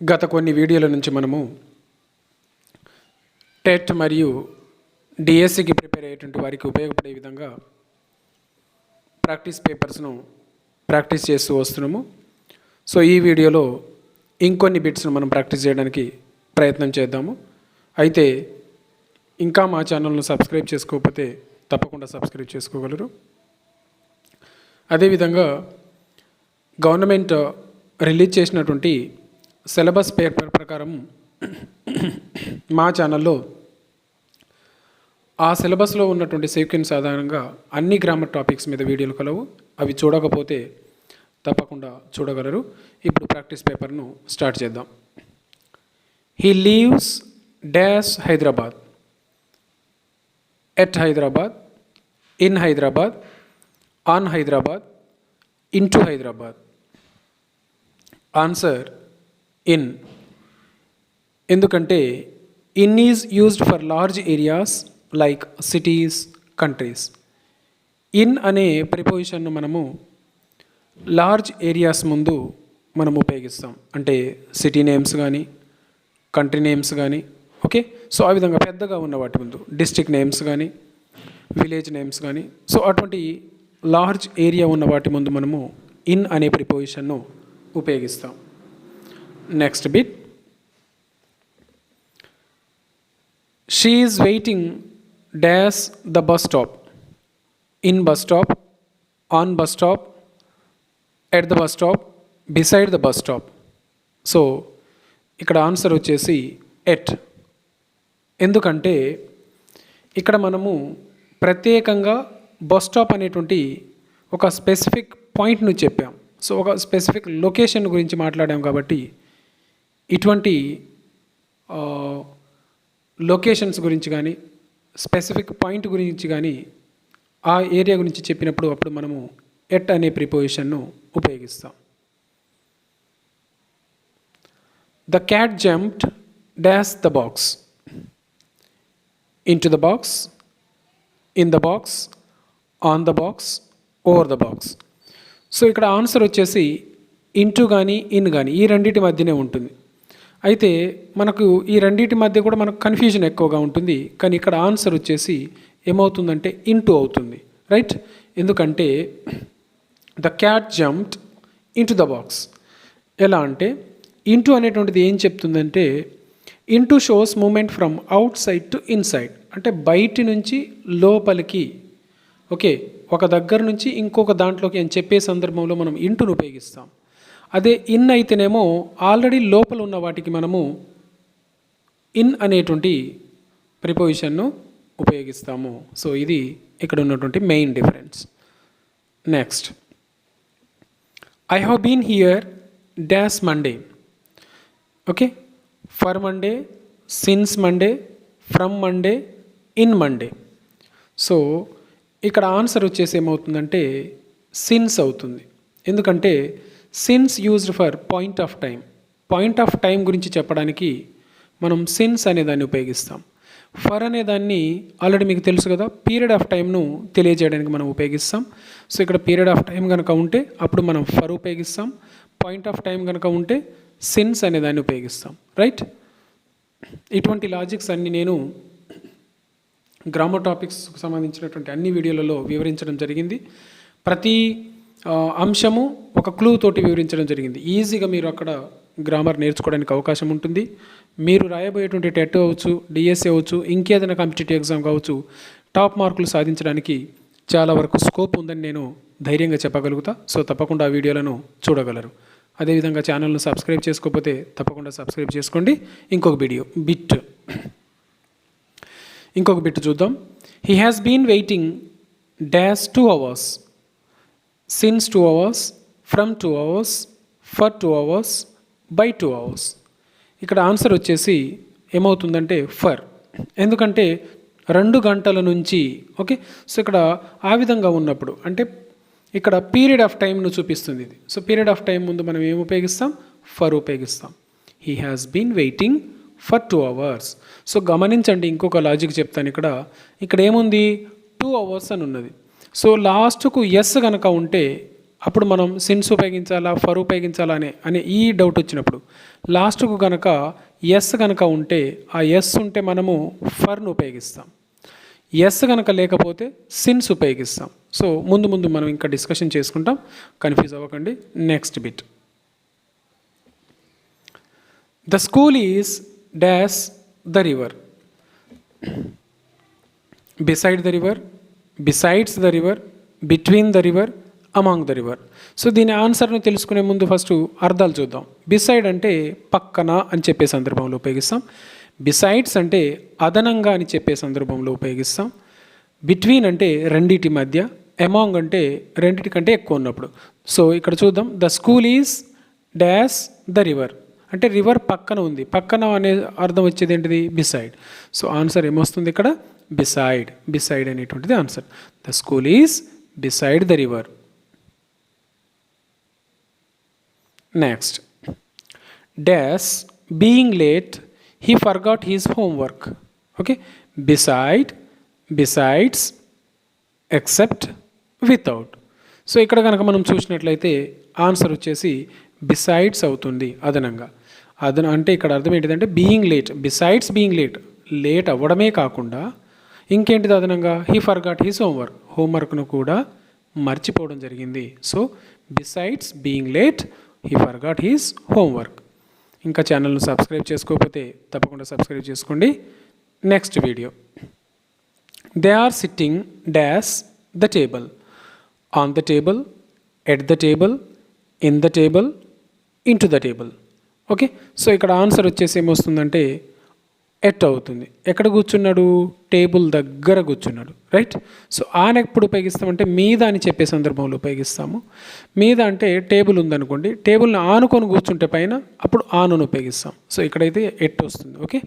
గత కొన్ని వీడియోల నుంచి మనము టెట్ మరియు డిఎస్సికి ప్రిపేర్ అయ్యేటువంటి వారికి ఉపయోగపడే విధంగా ప్రాక్టీస్ పేపర్స్ను ప్రాక్టీస్ చేస్తూ వస్తున్నాము. సో ఈ వీడియోలో ఇంకొన్ని బిట్స్ను మనం ప్రాక్టీస్ చేయడానికి ప్రయత్నం చేద్దాము. అయితే ఇంకా మా ఛానల్ను సబ్స్క్రైబ్ చేసుకోకపోతే తప్పకుండా సబ్స్క్రైబ్ చేసుకోగలరు. అదేవిధంగా గవర్నమెంట్ రిలీజ్ చేసినటువంటి సిలబస్ పేపర్ ప్రకారం మా ఛానల్లో ఆ సిలబస్లో ఉన్నటువంటి సీక్వెన్స్ ఆధారంగా అన్ని గ్రామర్ టాపిక్స్ మీద వీడియోలు కలవు. అవి చూడకపోతే తప్పకుండా చూడగలరు. ఇప్పుడు ప్రాక్టీస్ పేపర్ను స్టార్ట్ చేద్దాం. He leaves dash Hyderabad at Hyderabad in Hyderabad on Hyderabad into Hyderabad answer in ఎందుకంటే in is used for large areas like cities countries in అనే ప్రిపోజిషన్ను మనము లార్జ్ ఏరియాస్ ముందు మనం ఉపయోగిస్తాం. అంటే సిటీ నేమ్స్ కానీ కంట్రీ నేమ్స్ కానీ ఓకే సో ఆ విధంగా పెద్దగా ఉన్న వాటి ముందు డిస్ట్రిక్ట్ నేమ్స్ కానీ విలేజ్ నేమ్స్ కానీ సో అటువంటి లార్జ్ ఏరియా ఉన్న వాటి ముందు మనము ఇన్ అనే ప్రిపోజిషన్ను ఉపయోగిస్తాం. Next bit she is waiting dash the bus stop in bus stop on bus stop at the bus stop beside the bus stop so ఇక్కడ ఆన్సర్ వచ్చేసి ఎట్ ఎందుకంటే ఇక్కడ మనము ప్రత్యేకంగా బస్ స్టాప్ అనేటువంటి ఒక స్పెసిఫిక్ పాయింట్ను చెప్పాం. సో ఒక స్పెసిఫిక్ లొకేషన్ గురించి మాట్లాడాం కాబట్టి ఇటువంటి లొకేషన్స్ గురించి కానీ స్పెసిఫిక్ పాయింట్ గురించి కానీ ఆ ఏరియా గురించి చెప్పినప్పుడు అప్పుడు మనము ఎట్ అనే ప్రిపోజిషన్ను ఉపయోగిస్తాం. The cat jumped dash the box into the box in the box on the box over the box so ఇక్కడ ఆన్సర్ వచ్చేసి ఇంటూ కానీ ఇన్ కానీ ఈ రెండింటి మధ్యనే ఉంటుంది. అయితే మనకు ఈ రెండింటి మధ్య కూడా మనకు కన్ఫ్యూజన్ ఎక్కువగా ఉంటుంది. కానీ ఇక్కడ ఆన్సర్ వచ్చేసి ఏమవుతుందంటే ఇంటూ అవుతుంది. రైట్ ఎందుకంటే the cat jumped into the box ఎలా అంటే ఇంటూ అనేటువంటిది ఏం చెప్తుందంటే into shows movement from outside to inside అంటే బయటి నుంచి లోపలికి. ఓకే ఒక దగ్గర నుంచి ఇంకొక దాంట్లోకి అని చెప్పే సందర్భంలో మనం ఇంటును ఉపయోగిస్తాం. అదే ఇన్ అయితేనేమో ఆల్రెడీ లోపల ఉన్న వాటికి మనము ఇన్ అనేటువంటి ప్రిపోజిషన్ను ఉపయోగిస్తాము. సో ఇది ఇక్కడ ఉన్నటువంటి main difference. Next. I have been here dash Monday okay for Monday since Monday from Monday in Monday so ఇక్కడ ఆన్సర్ వచ్చేసి ఏమవుతుందంటే సిన్స్ అవుతుంది. ఎందుకంటే since used for point of time point of time గురించి చెప్పడానికి మనం సిన్స్ అనే దాన్ని ఉపయోగిస్తాం. ఫర్ అనే దాన్ని ఆల్రెడీ మీకు తెలుసు కదా పీరియడ్ ఆఫ్ టైంను తెలియజేయడానికి మనం ఉపయోగిస్తాం. సో ఇక్కడ పీరియడ్ ఆఫ్ టైం కనుక ఉంటే అప్పుడు మనం ఫర్ ఉపయోగిస్తాం. పాయింట్ ఆఫ్ టైం కనుక ఉంటే సిన్స్ అనే దాన్ని ఉపయోగిస్తాం. రైట్ ఇటువంటి లాజిక్స్ అన్ని నేను గ్రామర్ టాపిక్స్కి సంబంధించినటువంటి అన్ని వీడియోలలో వివరించడం జరిగింది. ప్రతి అంశము ఒక క్లూ తోటి వివరించడం జరిగింది. ఈజీగా మీరు అక్కడ గ్రామర్ నేర్చుకోవడానికి అవకాశం ఉంటుంది. మీరు రాయబోయేటువంటి టెట్ అవ్వచ్చు డిఎస్ఏ అవ్వచ్చు ఇంకేదైనా కాంపిటేటివ్ ఎగ్జామ్ కావచ్చు టాప్ మార్కులు సాధించడానికి చాలా వరకు స్కోప్ ఉందని నేను ధైర్యంగా చెప్పగలుగుతా. సో తప్పకుండా ఆ వీడియోలను చూడగలరు. అదేవిధంగా ఛానల్ను సబ్స్క్రైబ్ చేసుకోకపోతే తప్పకుండా సబ్స్క్రైబ్ చేసుకోండి. ఇంకొక వీడియో బిట్. ఇంకొక బిట్ చూద్దాం. He has been waiting dash two hours since two hours from two hours for two hours by two hours ఇక్కడ ఆన్సర్ వచ్చేసి ఏమవుతుందంటే ఫర్. ఎందుకంటే రెండు గంటల నుంచి ఓకే? సో ఇక్కడ ఆ విధంగా ఉన్నప్పుడు అంటే ఇక్కడ పీరియడ్ ఆఫ్ టైంను చూపిస్తుంది ఇది. సో పీరియడ్ ఆఫ్ టైం ముందు మనం ఏం ఉపయోగిస్తాం? ఫర్ ఉపయోగిస్తాం. He has been waiting for two hours so గమనించండి ఇంకొక లాజిక్ చెప్తాను ఇక్కడ. ఇక్కడ ఏముంది? టూ అవర్స్ అని ఉన్నది. సో లాస్ట్కు ఎస్ కనుక ఉంటే అప్పుడు మనం సిన్స్ ఉపయోగించాలా ఫర్ ఉపయోగించాలా అనే అనే ఈ డౌట్ వచ్చినప్పుడు. లాస్ట్కు కనుక ఎస్ కనుక ఉంటే ఆ ఎస్ ఉంటే మనము ఫర్ను ఉపయోగిస్తాం. ఎస్ కనుక లేకపోతే సిన్స్ ఉపయోగిస్తాం. సో ముందు ముందు మనం ఇంకా డిస్కషన్ చేసుకుంటాం. కన్ఫ్యూజ్ అవ్వకండి. Next bit the school is dash the river beside the river besides the river between the river among the river so దీని ఆన్సర్ను తెలుసుకునే ముందు ఫస్ట్ అర్థాలు చూద్దాం. బిసైడ్ అంటే పక్కన అని చెప్పే సందర్భంలో ఉపయోగిస్తాం. బిసైడ్స్ అంటే అదనంగా అని చెప్పే సందర్భంలో ఉపయోగిస్తాం. బిట్వీన్ అంటే రెండిటి మధ్య అమాంగ్ అంటే రెండిటి కంటే ఎక్కువ ఉన్నప్పుడు. సో ఇక్కడ చూద్దాం. The school is dash the river అంటే రివర్ పక్కన ఉంది. పక్కన అనే అర్థం వచ్చేది ఏంటిది? బిసైడ్ సో ఆన్సర్ ఏమొస్తుంది ఇక్కడ? బిసైడ్ బిసైడ్ అనేటువంటిది answer the school is beside the river next dash being late he forgot his homework okay beside besides except without so ఇక్కడ కనుక మనం చూసినట్లయితే ఆన్సర్ వచ్చేసి బిసైడ్స్ అవుతుంది అదనంగా. అదన అంటే ఇక్కడ అర్థం ఏంటిదంటే being late besides being late late అవ్వడమే కాకుండా ఇంకేంటిది అదనంగా? హీ ఫర్గాట్ హీస్ హోంవర్క్ హోంవర్క్ను కూడా మర్చిపోవడం జరిగింది. So besides being late he forgot his homework ఇంకా ఛానల్ను సబ్స్క్రైబ్ చేసుకోకపోతే తప్పకుండా సబ్స్క్రైబ్ చేసుకోండి. Next video they are sitting dash the table on the table at the table in the table into the table okay so ఇక్కడ answer వచ్చేసి ఏమొస్తుందంటే at అవుతుంది? ఎక్కడ కూర్చున్నాడు? టేబుల్ దగ్గర కూర్చున్నాడు. రైట్? సో ఆన్ ఎప్పుడు ఉపయోగిస్తామంటే మీద అని చెప్పే సందర్భంలో ఉపయోగిస్తాము. మీద అంటే టేబుల్ ఉందనుకోండి టేబుల్ని ఆనుకొని కూర్చుంటే పైన అప్పుడు ఆన్ అని ఉపయోగిస్తాం. సో ఇక్కడైతే ఎట్ వస్తుంది ఓకే?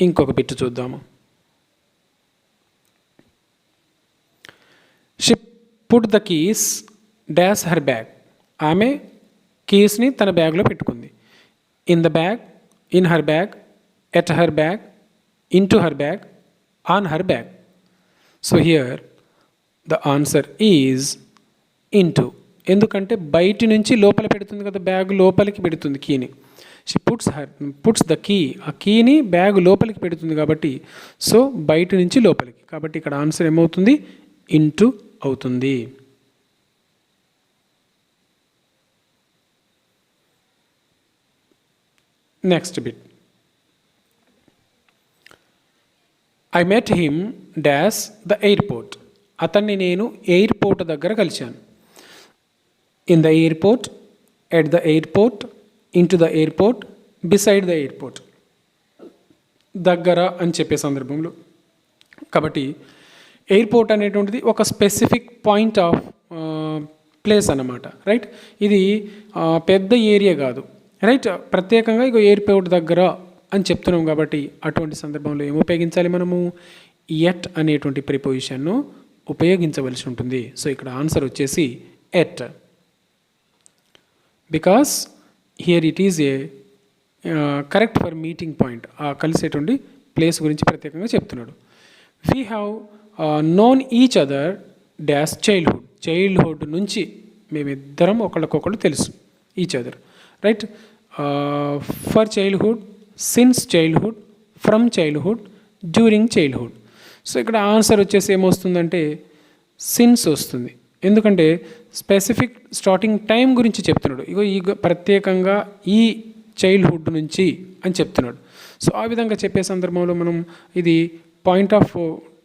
ఇంకొక బిట్టు చూద్దాము. She put the keys dash her bag. ఆమె కీస్ని తన బ్యాగ్లో పెట్టుకుంది. In the bag in her bag at her bag into her bag on her bag so here the answer is into ఎందుకంటే బయటి నుంచి లోపల పెడుతుంది కదా బ్యాగ్ లోపలికి పెడుతుంది కీని she puts her puts the key ఆ కీని బ్యాగ్ లోపలికి పెడుతుంది కాబట్టి సో బయట నుంచి లోపలికి. కాబట్టి ఇక్కడ ఆన్సర్ ఏమవుతుంది? ఇంటూ అవుతుంది. Next but I met him dash the airport అతన్ని నేను ఎయిర్పోర్ట్ దగ్గర కలిశాను. In the airport at the airport in to the airport beside the airport దగ్గర అని చెప్పే సందర్భంలో. కాబట్టి ఎయిర్పోర్ట్ అనేటువంటిది ఒక స్పెసిఫిక్ పాయింట్ ఆఫ్ ప్లేస్ అన్నమాట. రైట్ ఇది uh, పెద్ద ఏరియా కాదు. రైట్ ప్రత్యేకంగా ఇక ఎయిర్పోర్ట్ దగ్గర అని చెప్తున్నాం కాబట్టి అటువంటి సందర్భంలో ఏమి ఉపయోగించాలి మనము? ఎట్ అనేటువంటి ప్రిపోజిషన్ను ఉపయోగించవలసి ఉంటుంది. సో ఇక్కడ ఆన్సర్ వచ్చేసి at because here it is a correct for meeting point ఆ కలిసేటువంటి ప్లేస్ గురించి ప్రత్యేకంగా చెప్తున్నాడు. We have known each other dash childhood childhood నుంచి మేమిద్దరం ఒకళ్ళకొకళ్ళు తెలుసు. Each other right for childhood since childhood from childhood during childhood so ఇక్కడ ఆన్సర్ వచ్చేసి ఏమొస్తుందంటే సిన్స్ వస్తుంది. ఎందుకంటే స్పెసిఫిక్ స్టార్టింగ్ టైం గురించి చెప్తున్నాడు. ఇగో ఈ ప్రత్యేకంగా ఈ చైల్డ్హుడ్ నుంచి అని చెప్తున్నాడు. సో ఆ విధంగా చెప్పే సందర్భంలో మనం ఇది పాయింట్ ఆఫ్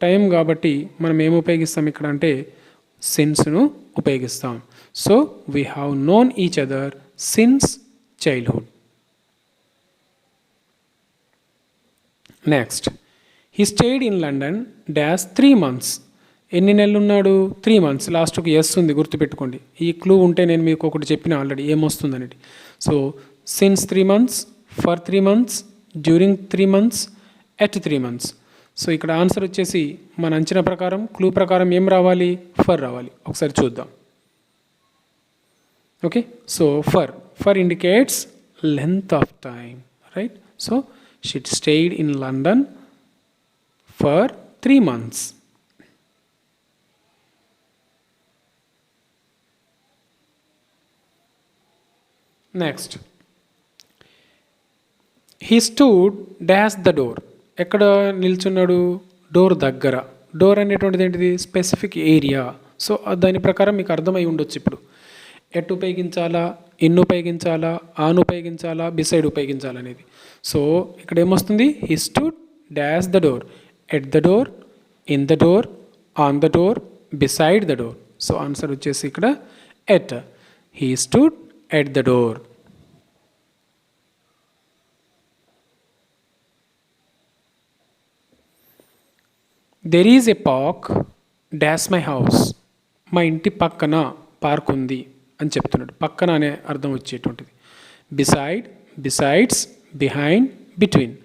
టైం కాబట్టి మనం ఏం ఉపయోగిస్తాం ఇక్కడ అంటే సిన్స్ను ఉపయోగిస్తాం. So we have known each other since childhood next he stayed in London dash three months ఎన్ని నెలలు ఉన్నాడు త్రీ మంత్స్ లాస్ట్కి ఎస్ ఉంది గుర్తుపెట్టుకోండి. ఈ క్లూ ఉంటే నేను మీకు ఒకటి చెప్పిన already ఏమొస్తుందనేది. So since three months for three months during three months at three months so ఇక్కడ ఆన్సర్ వచ్చేసి మన అంచనా ప్రకారం క్లూ ప్రకారం ఏం రావాలి? ఫర్ రావాలి. ఒకసారి చూద్దాం. Okay so for for indicates length of time right so she stayed in London for three months next he stood dash the door ఎక్కడ నిల్చున్నాడు? డోర్ దగ్గర. డోర్ అనేటువంటిది ఏంటిది? స్పెసిఫిక్ ఏరియా సో దాని ప్రకారం మీకు అర్థమై ఉండొచ్చు ఇప్పుడు. ఎట్ ఉపయోగించాలా ఇన్ ఉపయోగించాలా ఆన్ ఉపయోగించాలా బిసైడ్ ఉపయోగించాలా అనేది సో ఇక్కడ ఏమొస్తుంది his to dash the door at the door in the door on the door beside the door so answer వచ్చేసి ఇక్కడ at he stood at the door there is a park dash my house మా ఇంటి పక్కన park ఉంది అని చెప్తున్నాడు. పక్కన అనే అర్థం వచ్చేటువంటిది. Beside besides behind between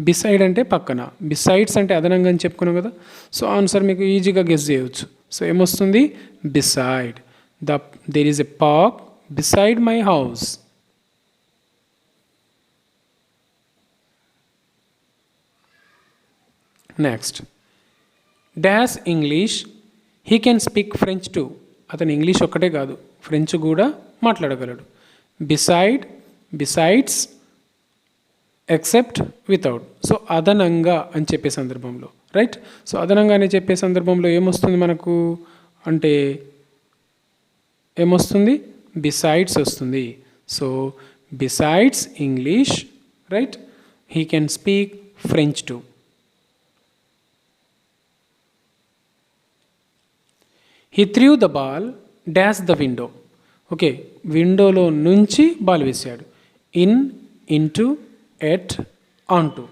beside అంటే పక్కన. బిసైడ్స్ అంటే అదనంగా అని చెప్పుకున్నాం కదా. సో ఆన్సర్ మీకు ఈజీగా గెస్ చేయవచ్చు సో ఏమొస్తుంది? Beside the there is a park beside my house next dash English he can speak French too అతను ఇంగ్లీష్ ఒక్కటే కాదు ఫ్రెంచ్ కూడా మాట్లాడగలడు. Beside besides except without so అదనంగా అని చెప్పే సందర్భంలో రైట్ సో అదనంగా అని చెప్పే సందర్భంలో ఏమొస్తుంది మనకు? అంటే ఏమొస్తుంది? బిసైడ్స్ వస్తుంది. So besides English right he can speak French too he threw the ball dash the window okay విండోలో నుంచి బాల్ వేసాడు in into at on to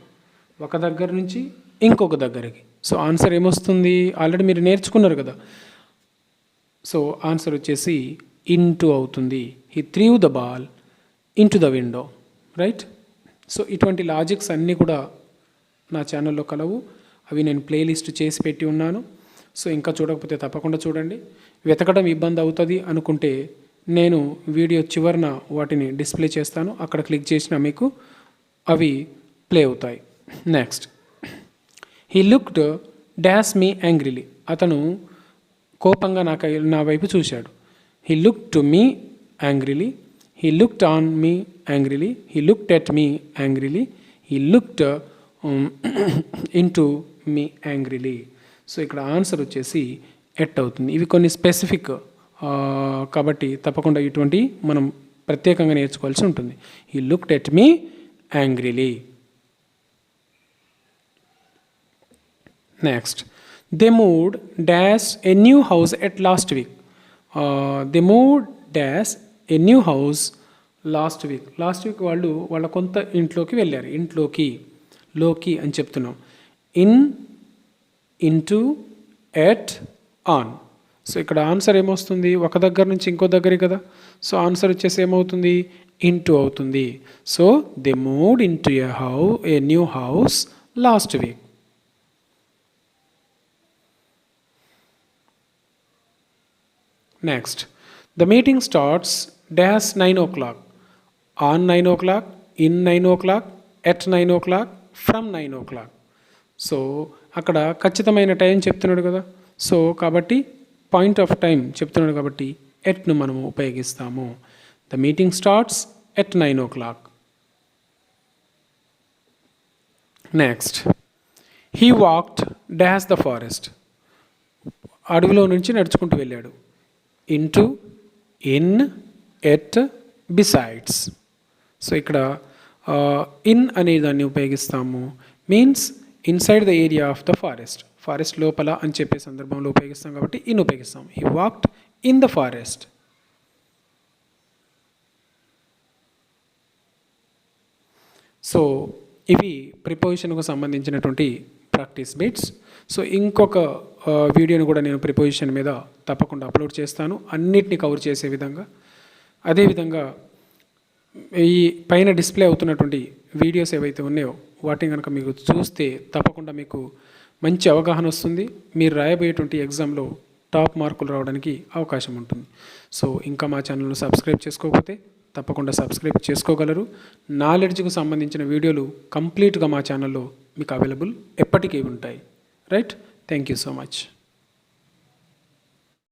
ఒక దగ్గర నుంచి ఇంకొక దగ్గరికి. సో ఆన్సర్ ఏమొస్తుంది? ఆల్రెడీ మీరు నేర్చుకున్నారు కదా. సో ఆన్సర్ వచ్చేసి ఇంటూ అవుతుంది. He threw the ball into the window right so ఇటువంటి లాజిక్స్ అన్నీ కూడా నా ఛానల్లో కలవు. అవి నేను ప్లేలిస్ట్ చేసి పెట్టి ఉన్నాను. సో ఇంకా చూడకపోతే తప్పకుండా చూడండి. వెతకడం ఇబ్బంది అవుతుంది అనుకుంటే నేను వీడియో చివరన వాటిని డిస్ప్లే చేస్తాను. అక్కడ క్లిక్ చేసిన మీకు అవి ప్లే అవుతాయి. Next. He looked dash me angrily అతను కోపంగా నా కై నా వైపు చూశాడు. He look to me angrily he looked on me angrily he looked at me angrily he looked in to me angrily so ఇక్కడ ఆన్సర్ వచ్చేసి ఎట్ అవుతుంది. ఇవి కొన్ని స్పెసిఫిక్ కాబట్టి తప్పకుండా ఇటువంటి మనం ప్రత్యేకంగా నేర్చుకోవాల్సి ఉంటుంది. ఈ looked at me angrily next they moved dash a new house at last week they moved dash a new house last week last week వాళ్ళు వాళ్ళ కొంత ఇంట్లోకి వెళ్ళారు. ఇంట్లోకి లోకి అని చెప్తున్నాం. In into at on so ఇక్కడ ఆన్సర్ ఏమొస్తుంది? ఒక దగ్గర నుంచి ఇంకో దగ్గరే కదా. సో ఆన్సర్ వచ్చేసి ఏమవుతుంది? ఇంటూ అవుతుంది. So they moved into a how a new house last week next the meeting starts dash nine o'clock on nine o'clock in nine o'clock at nine o'clock from nine o'clock so అక్కడ ఖచ్చితమైన time చెప్తున్నాడు కదా. So కాబట్టి point of time చెప్తున్నాడు కాబట్టి ఎట్ను మనము ఉపయోగిస్తాము. The meeting starts at nine o'clock. Next. He walked dash the forest. అడవిలో నుంచి నడుచుకుంటూ వెళ్ళాడు. Into in at besides. So ఇక్కడ ఇన్ అనే దాన్ని ఉపయోగిస్తాము. Means inside the area of the forest forest లోపల అని చెప్పే సందర్భంలో ఉపయోగిస్తాం కాబట్టి ఇన్ ఉపయోగిస్తాం. He walked in the forest so ఇవి ప్రిపోజిషన్కు సంబంధించినటువంటి ప్రాక్టీస్ బిట్స్ సో ఇంకొక వీడియోని కూడా నేను ప్రిపోజిషన్ మీద తప్పకుండా అప్లోడ్ చేస్తాను. అన్నిటిని కవర్ చేసే విధంగా. అదేవిధంగా ఈ పైన డిస్ప్లే అవుతున్నటువంటి వీడియోస్ ఏవైతే ఉన్నాయో వాటిని కనుక మీకు చూస్తే తప్పకుండా మీకు మంచి అవగాహన వస్తుంది. మీరు రాయబోయేటువంటి ఎగ్జామ్లో టాప్ మార్కులు రావడానికి అవకాశం ఉంటుంది. సో ఇంకా మా ఛానల్ను సబ్స్క్రైబ్ చేసుకోకపోతే తప్పకుండా సబ్స్క్రైబ్ చేసుకోగలరు. నాలెడ్జ్కు సంబంధించిన వీడియోలు కంప్లీట్గా మా ఛానల్లో మీకు అవైలబుల్ ఎప్పటికీ ఉంటాయి. Right thank you so much